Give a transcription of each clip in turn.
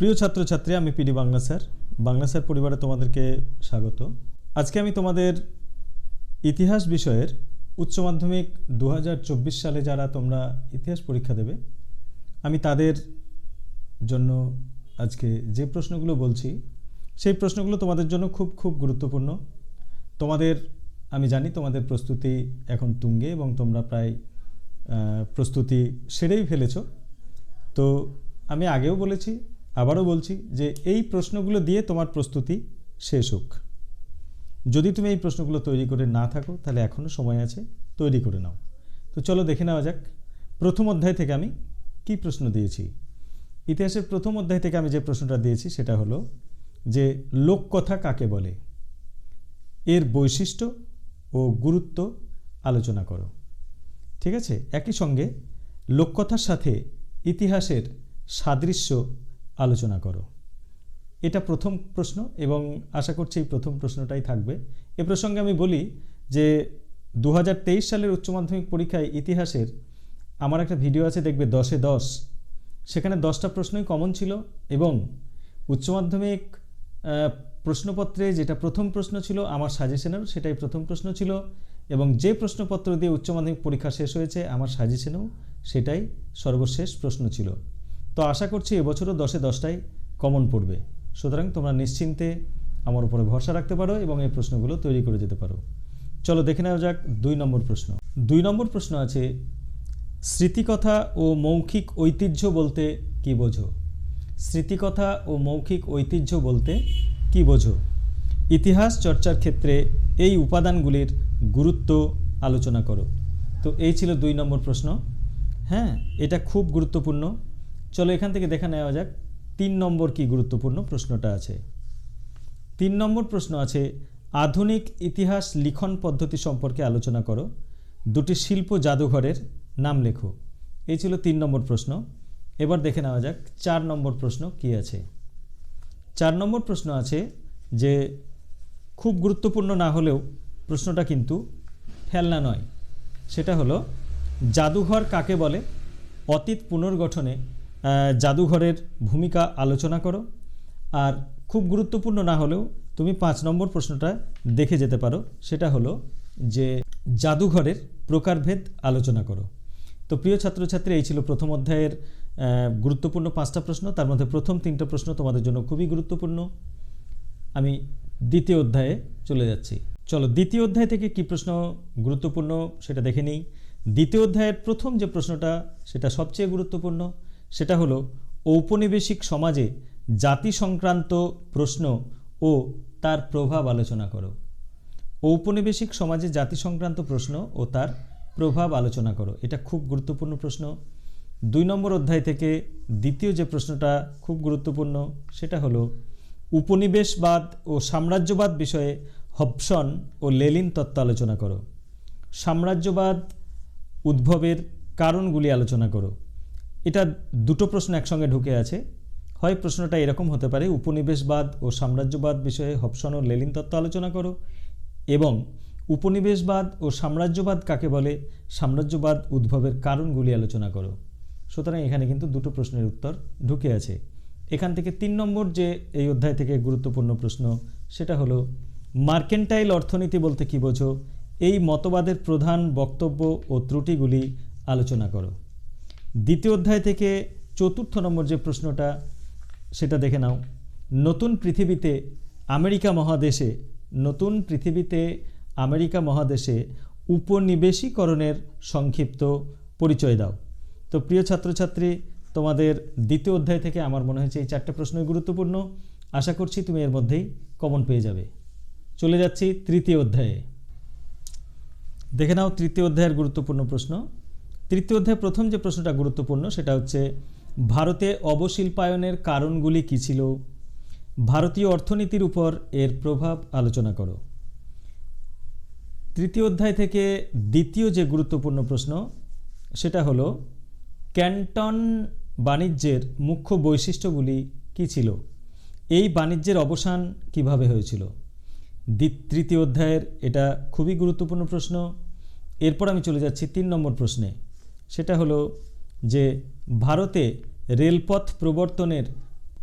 প্রিয় ছাত্রছাত্রী, আমি PD Bangla sir. Bangla sir পরিবারে তোমাদেরকে স্বাগত। আজকে আমি তোমাদের ইতিহাস বিষয়ের উচ্চ মাধ্যমিক দু হাজার চব্বিশ সালে যারা তোমরা ইতিহাস পরীক্ষা দেবে, আমি তাদের জন্য আজকে যে প্রশ্নগুলো বলছি, সেই প্রশ্নগুলো তোমাদের জন্য খুব খুব গুরুত্বপূর্ণ। তোমাদের, আমি জানি তোমাদের প্রস্তুতি এখন তুঙ্গে এবং তোমরা প্রায় প্রস্তুতি সেরেই ফেলেছো। তো আমি আগেও বলেছি আবারও বলছি যে এই প্রশ্নগুলো দিয়ে তোমার প্রস্তুতি শেষ হোক। যদি তুমি এই প্রশ্নগুলো তৈরি করে না থাকো, তাহলে এখনও সময় আছে, তৈরি করে নাও। তো চলো দেখে নেওয়া যাক, প্রথম অধ্যায় থেকে আমি কি প্রশ্ন দিয়েছি? ইতিহাসের প্রথম অধ্যায় থেকে আমি যে প্রশ্নটা দিয়েছি, সেটা হলো যে লোককথা কাকে বলে? এর বৈশিষ্ট্য ও গুরুত্ব আলোচনা করো। ঠিক আছে? একই সঙ্গে লোককথার সাথে ইতিহাসের সাদৃশ্য আলোচনা করো। এটা প্রথম প্রশ্ন এবং আশা করছি এই প্রথম প্রশ্নটাই থাকবে। এ প্রসঙ্গে আমি বলি যে দু হাজার তেইশ সালের উচ্চ মাধ্যমিক পরীক্ষায় ইতিহাসের আমার একটা ভিডিও আছে, দেখবে দশে দশ। সেখানে দশটা প্রশ্নই কমন ছিল এবং উচ্চ মাধ্যমিক প্রশ্নপত্রে যেটা প্রথম প্রশ্ন ছিল, আমার সাজেশনেরও সেটাই প্রথম প্রশ্ন ছিল এবং যে প্রশ্নপত্র দিয়ে উচ্চ মাধ্যমিক পরীক্ষা শেষ হয়েছে, আমার সাজেশনেও সেটাই সর্বশেষ প্রশ্ন ছিল। তো আশা করছি এবছরও দশে দশটাই কমন পড়বে। সুতরাং তোমরা নিশ্চিন্তে আমার উপরে ভরসা রাখতে পারো এবং এই প্রশ্নগুলো তৈরি করে যেতে পারো। চলো দেখে নেওয়া যাক দুই নম্বর প্রশ্ন। দুই নম্বর প্রশ্ন আছে, স্মৃতিকথা ও মৌখিক ঐতিহ্য বলতে কি বোঝো? স্মৃতিকথা ও মৌখিক ঐতিহ্য বলতে কি বোঝো? ইতিহাস চর্চার ক্ষেত্রে এই উপাদানগুলির গুরুত্ব আলোচনা করো। তো এই ছিল দুই নম্বর প্রশ্ন। হ্যাঁ এটা খুব গুরুত্বপূর্ণ। চলো এখান থেকে দেখা নেওয়া যাক, তিন নম্বর কি গুরুত্বপূর্ণ প্রশ্নটা আছে। তিন নম্বর প্রশ্ন আছে, আধুনিক ইতিহাস লিখন পদ্ধতি সম্পর্কে আলোচনা করো। দুটি শিল্প জাদুঘরের নাম লেখো। এই ছিল তিন নম্বর প্রশ্ন। এবার দেখে নেওয়া যাক, চার নম্বর প্রশ্ন কি আছে। চার নম্বর প্রশ্ন আছে যে, খুব গুরুত্বপূর্ণ না হলেও প্রশ্নটা কিন্তু ফেলনা নয়। সেটা হলো, জাদুঘর কাকে বলে? অতীত পুনর্গঠনে জাদুঘরের ভূমিকা আলোচনা করো। আর খুব গুরুত্বপূর্ণ না হলেও তুমি পাঁচ নম্বর প্রশ্নটা দেখে যেতে পারো। সেটা হলো যে জাদুঘরের প্রকারভেদ আলোচনা করো। তো প্রিয় ছাত্রছাত্রী, এই ছিল প্রথম অধ্যায়ের গুরুত্বপূর্ণ পাঁচটা প্রশ্ন। তার মধ্যে প্রথম তিনটা প্রশ্ন তোমাদের জন্য খুবই গুরুত্বপূর্ণ। আমি দ্বিতীয় অধ্যায়ে চলে যাচ্ছি। চলো, দ্বিতীয় অধ্যায় থেকে কি প্রশ্ন গুরুত্বপূর্ণ সেটা দেখে নিই। দ্বিতীয় অধ্যায়ের প্রথম যে প্রশ্নটা, সেটা সবচেয়ে গুরুত্বপূর্ণ। সেটা হলো ঔপনিবেশিক সমাজে জাতি সংক্রান্ত প্রশ্ন ও তার প্রভাব আলোচনা করো। ঔপনিবেশিক সমাজে জাতি সংক্রান্ত প্রশ্ন ও তার প্রভাব আলোচনা করো। এটা খুব গুরুত্বপূর্ণ প্রশ্ন। দুই নম্বর অধ্যায় থেকে দ্বিতীয় যে প্রশ্নটা খুব গুরুত্বপূর্ণ সেটা হলো, উপনিবেশবাদ ও সাম্রাজ্যবাদ বিষয়ে হবসন ও লেলিন তত্ত্ব আলোচনা করো। সাম্রাজ্যবাদ উদ্ভবের কারণগুলি আলোচনা করো। এটা দুটো প্রশ্ন একসঙ্গে ঢুকে আছে। হয় প্রশ্নটা এরকম হতে পারে, উপনিবেশবাদ ও সাম্রাজ্যবাদ বিষয়ে হবসন ও লেলিন তত্ত্ব আলোচনা করো এবং উপনিবেশবাদ ও সাম্রাজ্যবাদ কাকে বলে, সাম্রাজ্যবাদ উদ্ভবের কারণগুলি আলোচনা করো। সুতরাং এখানে কিন্তু দুটো প্রশ্নের উত্তর ঢুকে আছে। এখান থেকে তিন নম্বর যে এই অধ্যায় থেকে গুরুত্বপূর্ণ প্রশ্ন, সেটা হলো, মার্কেন্টাইল অর্থনীতি বলতে কী বোঝো? এই মতবাদের প্রধান বক্তব্য ও ত্রুটিগুলি আলোচনা করো। দ্বিতীয় অধ্যায় থেকে চতুর্থ নম্বর যে প্রশ্নটা, সেটা দেখে নাও। নতুন পৃথিবীতে আমেরিকা মহাদেশে, নতুন পৃথিবীতে আমেরিকা মহাদেশে উপনিবেশীকরণের সংক্ষিপ্ত পরিচয় দাও। তো প্রিয় ছাত্রছাত্রী, তোমাদের দ্বিতীয় অধ্যায় থেকে আমার মনে হয়েছে এই চারটে প্রশ্নই গুরুত্বপূর্ণ। আশা করছি তুমি এর মধ্যেই কমন পেয়ে যাবে। চলে যাচ্ছি তৃতীয় অধ্যায়ে। দেখে নাও তৃতীয় অধ্যায়ের গুরুত্বপূর্ণ প্রশ্ন। তৃতীয় অধ্যায়ে প্রথম যে প্রশ্নটা গুরুত্বপূর্ণ, সেটা হচ্ছে, ভারতে অবশিল্পায়নের কারণগুলি কী ছিল? ভারতীয় অর্থনীতির উপর এর প্রভাব আলোচনা করো। তৃতীয় অধ্যায় থেকে দ্বিতীয় যে গুরুত্বপূর্ণ প্রশ্ন, সেটা হলো, ক্যান্টন বাণিজ্যের মুখ্য বৈশিষ্ট্যগুলি কী ছিল? এই বাণিজ্যের অবসান কীভাবে হয়েছিল? তৃতীয় অধ্যায়ের এটা খুবই গুরুত্বপূর্ণ প্রশ্ন। এরপর আমি চলে যাচ্ছি তিন নম্বর প্রশ্নে। সেটা হলো যে ভারতে রেলপথ প্রবর্তনের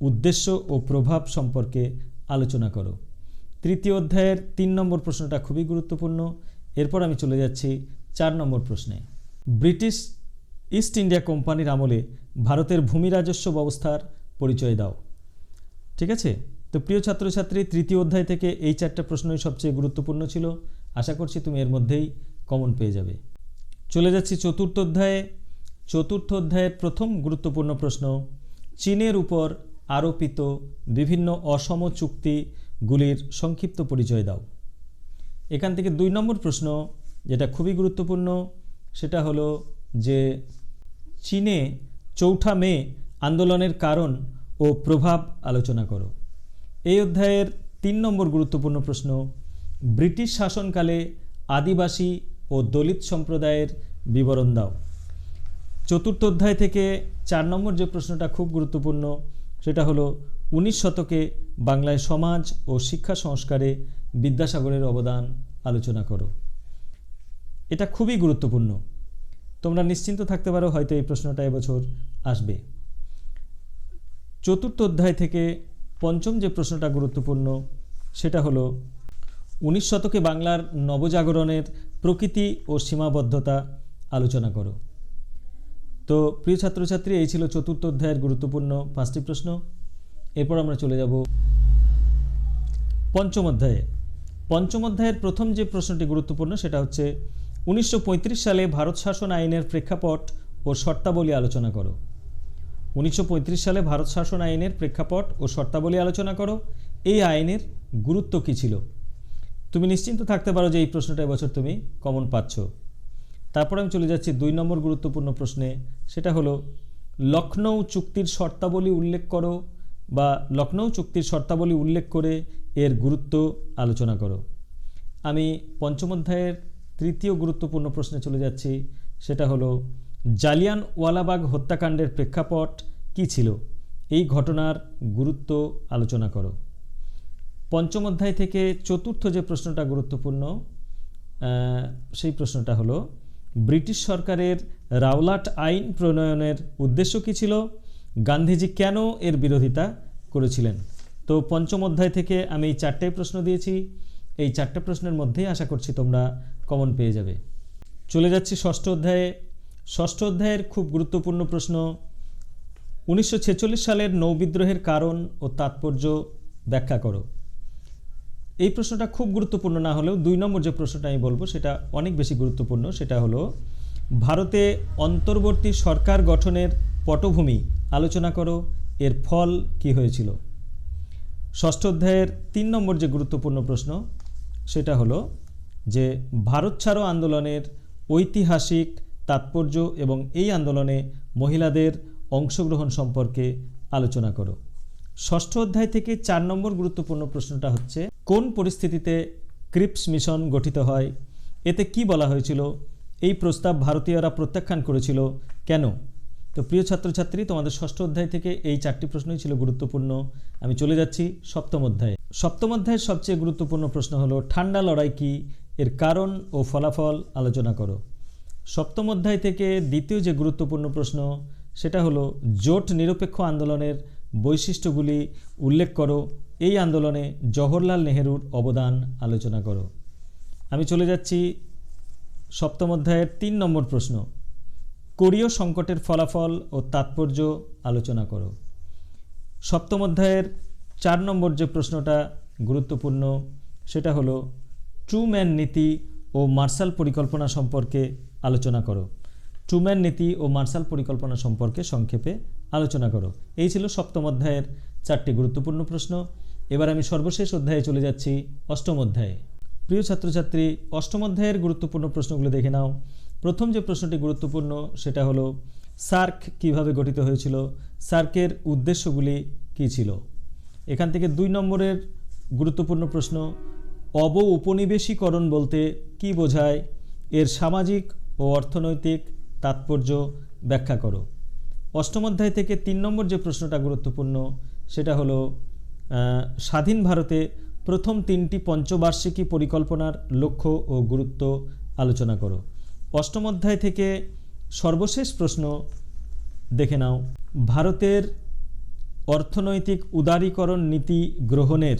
উদ্দেশ্য ও প্রভাব সম্পর্কে আলোচনা করো। তৃতীয় অধ্যায়ের তিন নম্বর প্রশ্নটা খুবই গুরুত্বপূর্ণ। এরপর আমি চলে যাচ্ছি চার নম্বর প্রশ্নে। ব্রিটিশ ইস্ট ইন্ডিয়া কোম্পানির আমলে ভারতের ভূমি রাজস্ব ব্যবস্থার পরিচয় দাও। ঠিক আছে? তো প্রিয় ছাত্রছাত্রী, তৃতীয় অধ্যায় থেকে এই চারটা প্রশ্নই সবচেয়ে গুরুত্বপূর্ণ ছিল। আশা করছি তুমি এর মধ্যেই কমন পেয়ে যাবে। চলে যাচ্ছি চতুর্থ অধ্যায়ে। চতুর্থ অধ্যায়ের প্রথম গুরুত্বপূর্ণ প্রশ্ন, চীনের উপর আরোপিত বিভিন্ন অসম চুক্তিগুলির সংক্ষিপ্ত পরিচয় দাও। এখান থেকে দুই নম্বর প্রশ্ন, যেটা খুবই গুরুত্বপূর্ণ, সেটা হলো যে চীনে চৌঠা মে আন্দোলনের কারণ ও প্রভাব আলোচনা করো। এই অধ্যায়ের তিন নম্বর গুরুত্বপূর্ণ প্রশ্ন, ব্রিটিশ শাসনকালে আদিবাসী ও দলিত সম্প্রদায়ের বিবরণ দাও। চতুর্থ অধ্যায় থেকে চার নম্বর যে প্রশ্নটা খুব গুরুত্বপূর্ণ, সেটা হলো, উনিশ শতকে বাংলায় সমাজ ও শিক্ষা সংস্কারে বিদ্যাসাগরের অবদান আলোচনা করো। এটা খুবই গুরুত্বপূর্ণ। তোমরা নিশ্চিন্ত থাকতে পারো, হয়তো এই প্রশ্নটা এবছর আসবে। চতুর্থ অধ্যায় থেকে পঞ্চম যে প্রশ্নটা গুরুত্বপূর্ণ, সেটা হলো উনিশ শতকে বাংলার নবজাগরণের প্রকৃতি ও সীমাবদ্ধতা আলোচনা করো। তো প্রিয় ছাত্রছাত্রী, এই ছিল চতুর্থ অধ্যায়ের গুরুত্বপূর্ণ পাঁচটি প্রশ্ন। এরপর আমরা চলে যাব পঞ্চম অধ্যায়ে। পঞ্চম অধ্যায়ের প্রথম যে প্রশ্নটি গুরুত্বপূর্ণ সেটা হচ্ছে, উনিশশো পঁয়ত্রিশ সালে ভারত শাসন আইনের প্রেক্ষাপট ও শর্তাবলী আলোচনা করো। উনিশশো পঁয়ত্রিশ সালে ভারত শাসন আইনের প্রেক্ষাপট ও শর্তাবলী আলোচনা করো। এই আইনের গুরুত্ব কী ছিল? তুমি নিশ্চিন্ত থাকতে পারো যে এই প্রশ্নটা এবছর তুমি কমন পাচ্ছ। তারপর আমি চলে যাচ্ছি দুই নম্বর গুরুত্বপূর্ণ প্রশ্নে। সেটা হলো লখনৌ চুক্তির শর্তাবলী উল্লেখ করো বা লখনৌ চুক্তির শর্তাবলী উল্লেখ করে এর গুরুত্ব আলোচনা করো। আমি পঞ্চম অধ্যায়ের তৃতীয় গুরুত্বপূর্ণ প্রশ্নে চলে যাচ্ছি। সেটা হলো জালিয়ান ওয়ালাবাগ হত্যাকাণ্ডের প্রেক্ষাপট কী ছিল? এই ঘটনার গুরুত্ব আলোচনা করো। পঞ্চম অধ্যায় থেকে চতুর্থ যে প্রশ্নটা গুরুত্বপূর্ণ সেই প্রশ্নটা হলো, ব্রিটিশ সরকারের রাওলাট আইন প্রণয়নের উদ্দেশ্য কী ছিল? গান্ধীজি কেন এর বিরোধিতা করেছিলেন? তো পঞ্চম অধ্যায় থেকে আমি এই চারটাই প্রশ্ন দিয়েছি। এই চারটে প্রশ্নের মধ্যেই আশা করছি তোমরা কমন পেয়ে যাবে। চলে যাচ্ছি ষষ্ঠ অধ্যায়ে। ষষ্ঠ অধ্যায়ের খুব গুরুত্বপূর্ণ প্রশ্ন, উনিশশো ছেচল্লিশ সালের নৌবিদ্রোহের কারণ ও তাৎপর্য ব্যাখ্যা করো। এই প্রশ্নটা খুব গুরুত্বপূর্ণ না হলেও দুই নম্বর যে প্রশ্নটা আমি বলব, সেটা অনেক বেশি গুরুত্বপূর্ণ, সেটা হলো, ভারতে অন্তর্বর্তী সরকার গঠনের পটভূমি আলোচনা করো, এর ফল কি হয়েছিল? ষষ্ঠ অধ্যায়ের তিন নম্বর যে গুরুত্বপূর্ণ প্রশ্ন, সেটা হলো যে ভারত ছাড়ো আন্দোলনের ঐতিহাসিক তাৎপর্য এবং এই আন্দোলনে মহিলাদের অংশগ্রহণ সম্পর্কে আলোচনা করো। ষষ্ঠ অধ্যায় থেকে চার নম্বর গুরুত্বপূর্ণ প্রশ্নটা হচ্ছে কোন পরিস্থিতিতে ক্রিপস মিশন গঠিত হয়? এতে কি বলা হয়েছিল? এই প্রস্তাব ভারতীয়রা প্রত্যাখ্যান করেছিল কেন? তো প্রিয় ছাত্রছাত্রী, তোমাদের ষষ্ঠ অধ্যায় থেকে এই চারটি প্রশ্নই ছিল গুরুত্বপূর্ণ। আমি চলে যাচ্ছি সপ্তম অধ্যায়ে। সপ্তম অধ্যায়ের সবচেয়ে গুরুত্বপূর্ণ প্রশ্ন হলো, ঠান্ডা লড়াই কি? এর কারণ ও ফলাফল আলোচনা করো। সপ্তম অধ্যায় থেকে দ্বিতীয় যে গুরুত্বপূর্ণ প্রশ্ন, সেটা হলো, জোট নিরপেক্ষ আন্দোলনের বৈশিষ্ট্যগুলি উল্লেখ করো। এই আন্দোলনে জওহরলাল নেহেরুর অবদান আলোচনা করো। আমি চলে যাচ্ছি সপ্তম অধ্যায়ের তিন নম্বর প্রশ্ন। কোরীয় সংকটের ফলাফল ও তাৎপর্য আলোচনা করো। সপ্তম অধ্যায়ের চার নম্বর যে প্রশ্নটা গুরুত্বপূর্ণ, সেটা হলো, ট্রুম্যান নীতি ও মার্শাল পরিকল্পনা সম্পর্কে আলোচনা করো। ট্রুম্যান নীতি ও মার্শাল পরিকল্পনা সম্পর্কে সংক্ষেপে আলোচনা করো। এই ছিল সপ্তম অধ্যায়ের চারটি গুরুত্বপূর্ণ প্রশ্ন। এবার আমি সর্বশেষ অধ্যায়ে চলে যাচ্ছি অষ্টম অধ্যায়ে। প্রিয় ছাত্রছাত্রী, অষ্টম অধ্যায়ের গুরুত্বপূর্ণ প্রশ্নগুলো দেখে নাও। প্রথম যে প্রশ্নটি গুরুত্বপূর্ণ, সেটা হলো, সার্ক কীভাবে গঠিত হয়েছিল? সার্কের উদ্দেশ্যগুলি কী ছিল? এখান থেকে দুই নম্বরের গুরুত্বপূর্ণ প্রশ্ন অব উপনিবেশীকরণ বলতে কি বোঝায়? এর সামাজিক ও অর্থনৈতিক তাৎপর্য ব্যাখ্যা করো। অষ্টম অধ্যায় থেকে তিন নম্বর যে প্রশ্নটা গুরুত্বপূর্ণ, সেটা হলো স্বাধীন ভারতে প্রথম তিনটি পঞ্চবার্ষিকী পরিকল্পনার লক্ষ্য ও গুরুত্ব আলোচনা করো। অষ্টম অধ্যায় থেকে সর্বশেষ প্রশ্ন দেখে নাও। ভারতের অর্থনৈতিক উদারীকরণ নীতি গ্রহণের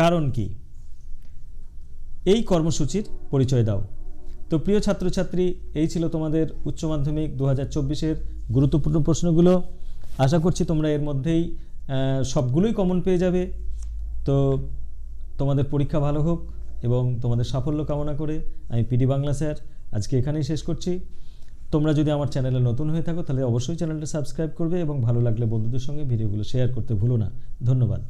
কারণ কি? এই কর্মসূচির পরিচয় দাও। তো প্রিয় ছাত্রছাত্রী, এই ছিল তোমাদের উচ্চ মাধ্যমিক দু হাজার চব্বিশের গুরুত্বপূর্ণ প্রশ্নগুলো। আশা করছি তোমরা এর মধ্যেই সবগুলোই কমন পেয়ে যাবে। তো তোমাদের পরীক্ষা ভালো হোক এবং তোমাদের সাফল্য কামনা করে আমি পিডি বাংলা স্যার আজকে এখানেই শেষ করছি। তোমরা যদি আমার চ্যানেলে নতুন হয়ে থাকো তাহলে অবশ্যই চ্যানেলটা সাবস্ক্রাইব করবে এবং ভালো লাগলে বন্ধুদের সঙ্গে ভিডিওগুলো শেয়ার করতে ভুলো না। ধন্যবাদ।